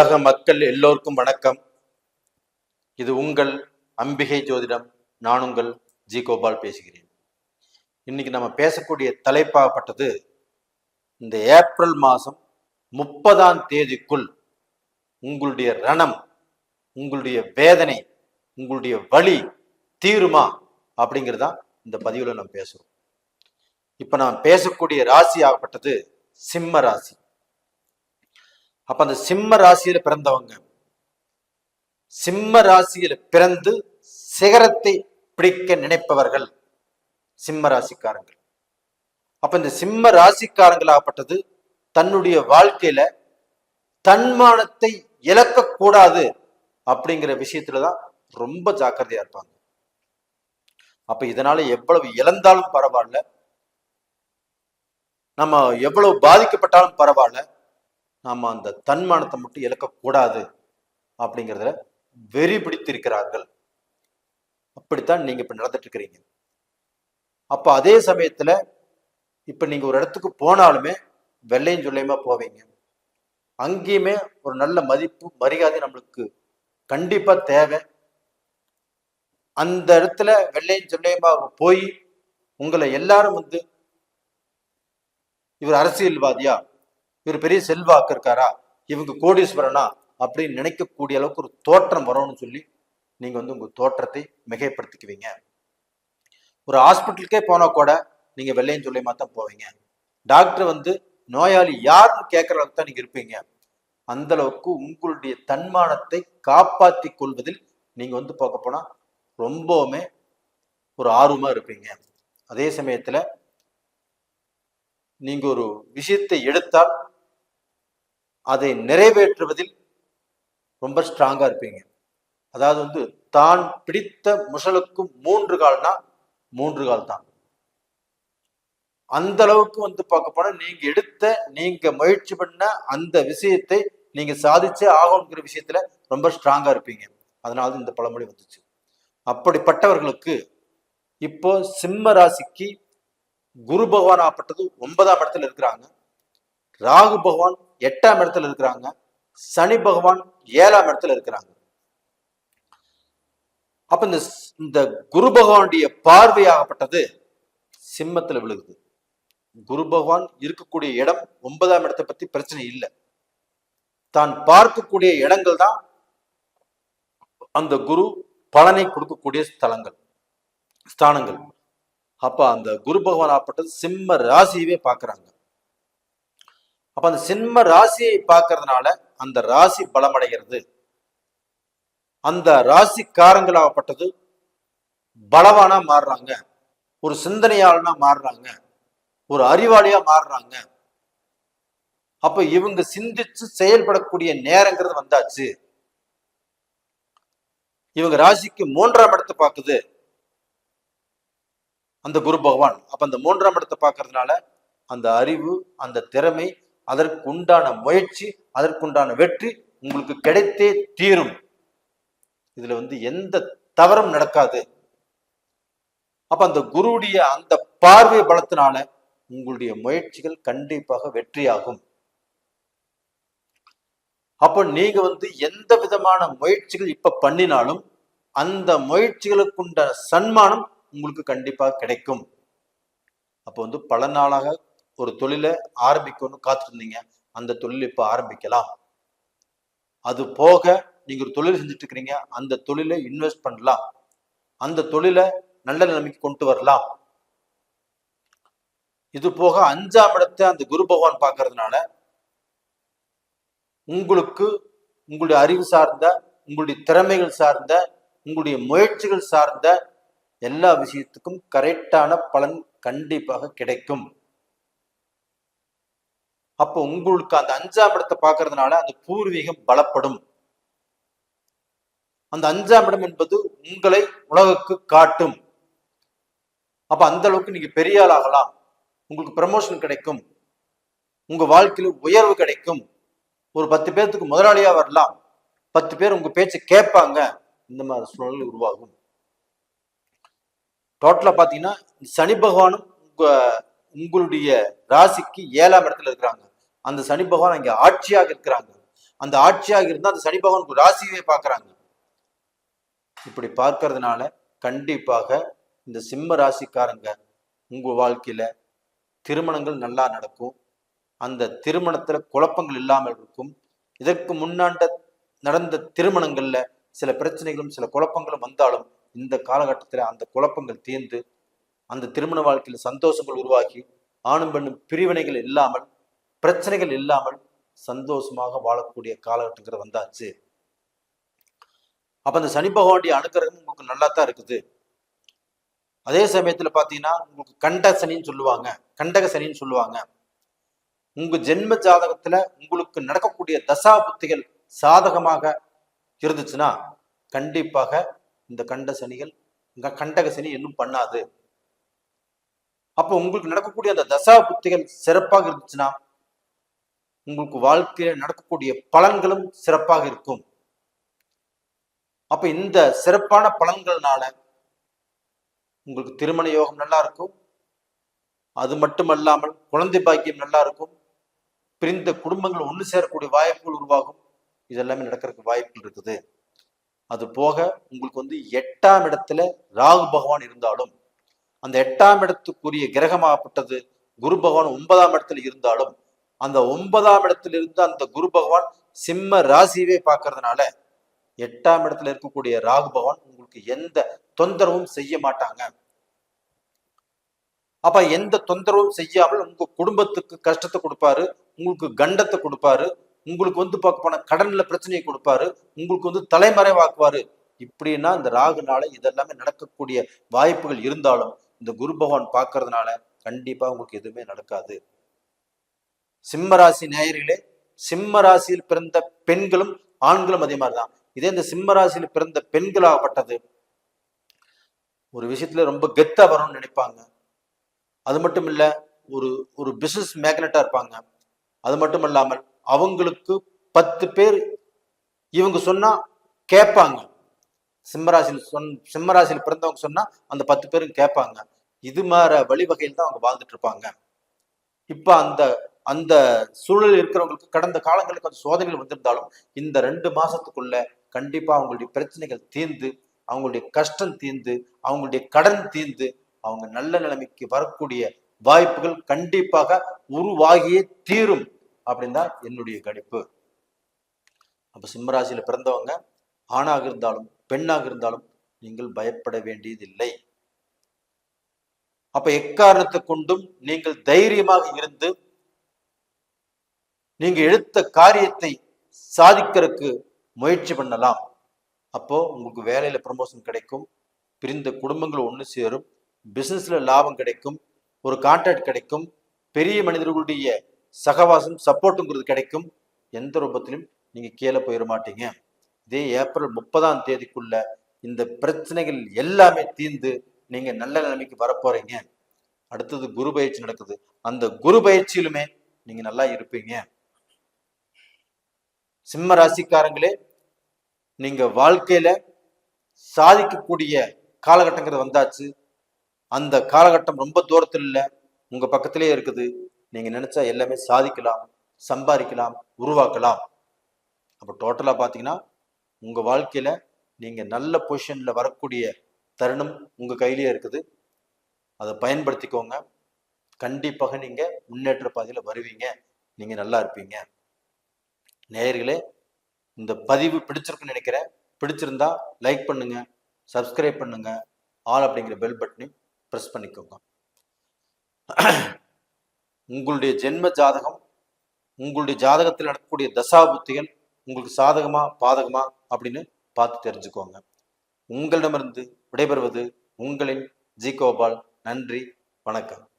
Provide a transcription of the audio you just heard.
உலக மக்கள் எல்லோருக்கும் வணக்கம். இது உங்கள் அம்பிகை ஜோதிடம். நான் உங்கள் ஜி கோபால் பேசுகிறேன். இன்னைக்கு நம்ம பேசக்கூடிய தலைப்பாகப்பட்டது இந்த ஏப்ரல் மாதம் முப்பதாம் தேதிக்குள் உங்களுடைய ரணம் உங்களுடைய வேதனை உங்களுடைய வலி தீருமா அப்படிங்கிறதா இந்த பதிவில் நம்ம பேசுகிறோம் இப்போ நான் பேசக்கூடிய ராசி ஆகப்பட்டது சிம்ம ராசி. அப்ப அந்த சிம்ம ராசியில பிறந்தவங்க. சிம்ம ராசியில பிறந்து சிகரத்தை பிடிக்க நினைப்பவர்கள் சிம்ம ராசிக்காரங்கள். அப்ப இந்த சிம்ம ராசிக்காரங்களாகப்பட்டது தன்னுடைய வாழ்க்கையில தன்மானத்தை இழக்கக்கூடாது அப்படிங்கிற விஷயத்துலதான் ரொம்ப ஜாக்கிரதையா இருப்பாங்க. அப்ப இதனால எவ்வளவு இழந்தாலும் பரவாயில்ல. நம்ம எவ்வளவு பாதிக்கப்பட்டாலும் பரவாயில்ல. நாம் அந்த தன்மானத்தை மட்டும் இழக்கக்கூடாது அப்படிங்கிறதுல வெறி பிடித்திருக்கிறார்கள். அப்படித்தான் நீங்கள் இப்போ நடந்துட்டு இருக்கிறீங்க அப்போ அதே சமயத்தில் இப்போ நீங்கள் ஒரு இடத்துக்கு போனாலுமே வெள்ளையும் சொல்லையுமா போவீங்க. அங்கேயுமே ஒரு நல்ல மதிப்பு மரியாதை நம்மளுக்கு கண்டிப்பாக தேவை. அந்த இடத்துல வெள்ளையும் சொல்லையுமா போய் உங்களை எல்லாரும் வந்து இவர் அரசியல்வாதியா? இவர் பெரிய செல்வாக்கு இருக்காரா? இவங்க கோடீஸ்வரனா? அப்படின்னு நினைக்கக்கூடிய அளவுக்கு ஒரு தோற்றம் வரும்னு சொல்லி நீங்க வந்து உங்க தோற்றத்தை மிகைப்படுத்திக்குவீங்க. ஒரு ஹாஸ்பிட்டலுக்கே போனா கூட நீங்க வெள்ளையும் சொல்லியமா தான் போவீங்க. டாக்டர் வந்து நோயாளி யாருன்னு கேட்கற அளவுக்கு தான் நீங்க இருப்பீங்க. அந்த அளவுக்கு உங்களுடைய தன்மானத்தை காப்பாத்தி கொள்வதில் நீங்க வந்து பார்க்க போனா ரொம்பவுமே ஒரு ஆர்வமா இருப்பீங்க. அதே சமயத்துல நீங்க ஒரு விஷயத்தை எடுத்தால் அதை நிறைவேற்றுவதில் ரொம்ப ஸ்ட்ராங்கா இருப்பீங்க. அதாவது வந்து தான் பிடித்த முசலுக்கு மூன்று கால்னா மூன்று கால் தான். அந்த அளவுக்கு வந்து பார்க்க போனா நீங்க எடுத்த நீங்க முயற்சி பண்ண அந்த விஷயத்தை நீங்க சாதிச்சே ஆகும்ங்கிற விஷயத்துல ரொம்ப ஸ்ட்ராங்கா இருப்பீங்க. அதனால இந்த பழமொழி வந்துச்சு. அப்படிப்பட்டவர்களுக்கு இப்போ சிம்ம ராசிக்கு குரு பகவான் ஆப்பட்டது ஒன்பதாம் இடத்துல இருக்கிறாங்க. ராகு பகவான் எட்டாம் இடத்துல இருக்கிறாங்க. சனி பகவான் ஏழாம் இடத்துல இருக்கிறாங்க. அப்ப இந்த இந்த குரு பகவானுடைய பார்வையாகப்பட்டது சிம்மத்துல விழுகுது. குரு பகவான் இருக்கக்கூடிய இடம் ஒன்பதாம் இடத்தை பத்தி பிரச்சனை இல்லை. தான் பார்க்கக்கூடிய இடங்கள் தான் அந்த குரு பலனை கொடுக்கக்கூடிய ஸ்தலங்கள் ஸ்தானங்கள். அப்ப அந்த குரு பகவான் ஆப்பட்டது சிம்ம ராசியவே பாக்குறாங்க. அப்ப அந்த சிம்ம ராசியை பார்க்கறதுனால அந்த ராசி பலமடைகிறது. அந்த ராசிக்காரங்களாகப்பட்டது பலவானா மாறுறாங்க. ஒரு சிந்தனையாளனா மாறுறாங்க. ஒரு அறிவாளியா மாறுறாங்க. அப்ப இவங்க சிந்திச்சு செயல்படக்கூடிய நேரங்கிறது வந்தாச்சு. இவங்க ராசிக்கு மூன்றாம் இடத்தை பார்க்குது. அந்த குரு பகவான். அப்ப அந்த மூன்றாம் இடத்தை பார்க்கறதுனால அந்த அறிவு அந்த திறமை அதற்கு உண்டான முயற்சி அதற்குண்டான வெற்றி உங்களுக்கு கிடைத்தே தீரும். இதுல வந்து எந்த தவறும் நடக்காது. அப்ப அந்த குருவுடைய அந்த பார்வை பலத்தினால உங்களுடைய முயற்சிகள் கண்டிப்பாக வெற்றியாகும். அப்ப நீங்க வந்து எந்த விதமான முயற்சிகள் இப்ப பண்ணினாலும் அந்த முயற்சிகளுக்குண்ட சன்மானம் உங்களுக்கு கண்டிப்பாக கிடைக்கும். அப்போ வந்து பல நாளாக ஒரு தொழிலை ஆரம்பிக்கணும்னு காத்திருந்தீங்க. அந்த தொழில் இப்போ ஆரம்பிக்கலாம். அது போக நீங்க ஒரு தொழில் செஞ்சுட்டு இருக்கிறீங்க அந்த தொழிலை இன்வெஸ்ட் பண்ணலாம். அந்த தொழிலை நல்ல நிலைமைக்கு கொண்டு வரலாம். இது போக அஞ்சாம் இடத்தை அந்த குரு பகவான் பார்க்கறதுனால உங்களுக்கு உங்களுடைய அறிவு சார்ந்த உங்களுடைய திறமைகள் சார்ந்த உங்களுடைய முயற்சிகள் சார்ந்த எல்லா விஷயத்துக்கும் கரெக்டான பலன் கண்டிப்பாக கிடைக்கும். அப்போ உங்களுக்கு அந்த அஞ்சாம் இடத்தை பார்க்கறதுனால அந்த பூர்வீகம் பலப்படும். அந்த அஞ்சாம் இடம் என்பது உங்களை உலகுக்கு காட்டும். அப்ப அந்த அளவுக்கு நீங்க பெரிய ஆள் ஆகலாம். உங்களுக்கு ப்ரமோஷன் கிடைக்கும். உங்க வாழ்க்கையில உயர்வு கிடைக்கும். ஒரு பத்து பேர்த்துக்கு முதலாளியா வரலாம். பத்து பேர் உங்க பேச்சை கேட்பாங்க. இந்த மாதிரி சூழ்நிலை உருவாகும். டோட்டலா பாத்தீங்கன்னா சனி பகவானும் உங்க உங்களுடைய ராசிக்கு ஏழாம் இடத்துல இருக்கிறாங்க. அந்த சனி பகவான் அங்கே ஆட்சியாக இருக்கிறாங்க. அந்த ஆட்சியாக இருந்தால் அந்த சனி பகவான் ராசியவே இப்படி பார்க்கறதுனால கண்டிப்பாக இந்த சிம்ம ராசிக்காரங்க உங்க வாழ்க்கையில திருமணங்கள் நல்லா நடக்கும். அந்த திருமணத்துல குழப்பங்கள் இல்லாமல் இருக்கும். இதற்கு முன்னாண்ட நடந்த திருமணங்கள்ல சில பிரச்சனைகளும் சில குழப்பங்களும் வந்தாலும் இந்த காலகட்டத்தில் அந்த குழப்பங்கள் தீர்ந்து அந்த திருமண வாழ்க்கையில சந்தோஷங்கள் உருவாகி ஆணும் பெண்ணும் பிரிவினைகள் இல்லாமல் பிரச்சனைகள் இல்லாமல் சந்தோஷமாக வாழக்கூடிய காலகட்டங்கள் வந்தாச்சு. அப்ப அந்த சனி பகவானுடைய அனுக்கிரகம் உங்களுக்கு நல்லா தான் இருக்குது. அதே சமயத்துல பாத்தீங்கன்னா உங்களுக்கு கண்ட சனின்னு சொல்லுவாங்க. கண்டக சனின்னு சொல்லுவாங்க. உங்க ஜென்ம ஜாதகத்துல உங்களுக்கு நடக்கக்கூடிய தசா புத்திகள் சாதகமாக இருந்துச்சுன்னா கண்டிப்பாக இந்த கண்ட சனிகள் இந்த கண்டக சனி இன்னும் பண்ணாது. அப்போ உங்களுக்கு நடக்கக்கூடிய அந்த தசா புத்திகள் சிறப்பாக இருந்துச்சுன்னா உங்களுக்கு வாழ்க்கையில நடக்கக்கூடிய பலன்களும் சிறப்பாக இருக்கும். அப்ப இந்த சிறப்பான பலன்கள்னால உங்களுக்கு திருமண யோகம் நல்லா இருக்கும். அது மட்டுமல்லாமல் குழந்தை பாக்கியம் நல்லா இருக்கும். பிரிந்த குடும்பங்கள் ஒன்று சேரக்கூடிய வாய்ப்புகள் உருவாகும். இதெல்லாமே நடக்கிறதுக்கு வாய்ப்புகள் இருக்குது. அது போக உங்களுக்கு வந்து எட்டாம் இடத்துல ராகு பகவான் இருந்தாலும் அந்த எட்டாம் இடத்துக்குரிய கிரகமாகப்பட்டது குரு பகவான் ஒன்பதாம் இடத்துல இருந்தாலும் அந்த ஒன்பதாம் இடத்துல இருந்து அந்த குரு பகவான் சிம்ம ராசியவே பார்க்கறதுனால எட்டாம் இடத்துல இருக்கக்கூடிய ராகு பகவான் உங்களுக்கு எந்த தொந்தரவும் செய்ய மாட்டாங்க. அப்ப எந்த தொந்தரவும் செய்யாமல் உங்க குடும்பத்துக்கு கஷ்டத்தை கொடுப்பாரு உங்களுக்கு கண்டத்தை கொடுப்பாரு உங்களுக்கு வந்து பார்க்க போன கடன்ல பிரச்சனையை கொடுப்பாரு உங்களுக்கு வந்து தலைமறைவாக்குவாரு. இப்படின்னா இந்த ராகுனால இதெல்லாமே நடக்கக்கூடிய வாய்ப்புகள் இருந்தாலும் இந்த குரு பகவான் பார்க்கறதுனால கண்டிப்பா உங்களுக்கு எதுவுமே நடக்காது. சிம்மராசி நேயர்களே சிம்ம ராசியில் பிறந்த பெண்களும் ஆண்களும் அதே மாதிரிதான். இதே இந்த சிம்ம ராசியில் பிறந்த பெண்களாகப்பட்டது ஒரு விஷயத்துல ரொம்ப கெத்தா வரும்னு நினைப்பாங்க. அது மட்டும் இல்ல ஒரு ஒரு பிசினஸ் மேக்னட்டா இருப்பாங்க. அது மட்டும் இல்லாமல் அவங்களுக்கு பத்து பேர் இவங்க சொன்னா கேட்பாங்க. சிம்மராசியில் சொன் சிம்மராசியில் பிறந்தவங்க சொன்னா அந்த பத்து பேரும் கேட்பாங்க. இது மாதிரி வழிவகையில் தான் அவங்க வாழ்ந்துட்டு இருப்பாங்க. இப்ப அந்த அந்த சூழலில் இருக்கிறவங்களுக்கு கடந்த காலங்களுக்கு அந்த சோதனைகள் வந்திருந்தாலும் இந்த ரெண்டு மாசத்துக்குள்ள கண்டிப்பா அவங்களுடைய பிரச்சனைகள் தீர்ந்து அவங்களுடைய கஷ்டம் தீர்ந்து அவங்களுடைய கடன் தீர்ந்து அவங்க நல்ல நிலைமைக்கு வரக்கூடிய வாய்ப்புகள் கண்டிப்பாக உருவாகியே தீரும் அப்படின்னு தான் என்னுடைய கணிப்பு. அப்ப சிம்மராசியில பிறந்தவங்க ஆணாக இருந்தாலும் பெண்ணாக இருந்தாலும் நீங்கள் பயப்பட வேண்டியதில்லை. அப்ப எக்காரணத்தை கொண்டும் நீங்கள் தைரியமாக இருந்து நீங்க எடுத்த காரியத்தை சாதிக்கிறதுக்கு முயற்சி பண்ணலாம். அப்போ உங்களுக்கு வேலையில ப்ரமோஷன் கிடைக்கும். பிரிந்த குடும்பங்கள் ஒன்று சேரும். பிசினஸ்ல லாபம் கிடைக்கும். ஒரு கான்ட்ராக்ட் கிடைக்கும். பெரிய மனிதர்களுடைய சகவாசம் சப்போர்ட்டுங்கிறது கிடைக்கும். எந்த ரூபத்திலும் நீங்க கீழே போயிட மாட்டீங்க. இதே ஏப்ரல் முப்பதாம் தேதிக்குள்ள இந்த பிரச்சனைகள் எல்லாமே தீர்ந்து நீங்க நல்ல நிலைமைக்கு வரப்போறீங்க அடுத்தது குரு பயிற்சி நடக்குது. அந்த குரு பயிற்சியிலுமே நீங்க நல்லா இருப்பீங்க. சிம்ம ராசிக்காரங்களே நீங்க வாழ்க்கையில சாதிக்கக்கூடிய காலகட்டங்கிறது வந்தாச்சு. அந்த காலகட்டம் ரொம்ப தூரத்தில் இல்லை. உங்க பக்கத்திலேயே இருக்குது. நீங்க நினைச்சா எல்லாமே சாதிக்கலாம் சம்பாதிக்கலாம் உருவாக்கலாம். அப்போ டோட்டலா பாத்தீங்கன்னா உங்க வாழ்க்கையில நீங்க நல்ல பொசிஷன்ல வரக்கூடிய தருணம் உங்க கையிலேயே இருக்குது. அதை பயன்படுத்திக்கோங்க. கண்டிப்பாக நீங்க முன்னேற்ற பாதையில வருவீங்க. நீங்க நல்லா இருப்பீங்க. நேயர்களே இந்த பதிவு பிடிச்சிருக்குன்னு நினைக்கிறேன். பிடிச்சிருந்தா லைக் பண்ணுங்க சப்ஸ்கிரைப் பண்ணுங்க ஆல் அப்படிங்கிற பெல் பட்டனையும் ப்ரெஸ் பண்ணிக்கோங்க. உங்களுடைய ஜென்ம ஜாதகம் உங்களுடைய ஜாதகத்தில் நடக்கக்கூடிய தசாபுத்திகள் உங்களுக்கு சாதகமா பாதகமா அப்படின்னு பார்த்து தெரிஞ்சுக்கோங்க. உங்களிடமிருந்து விடைபெறுவது உங்களின் ஜி கோபால். நன்றி வணக்கம்.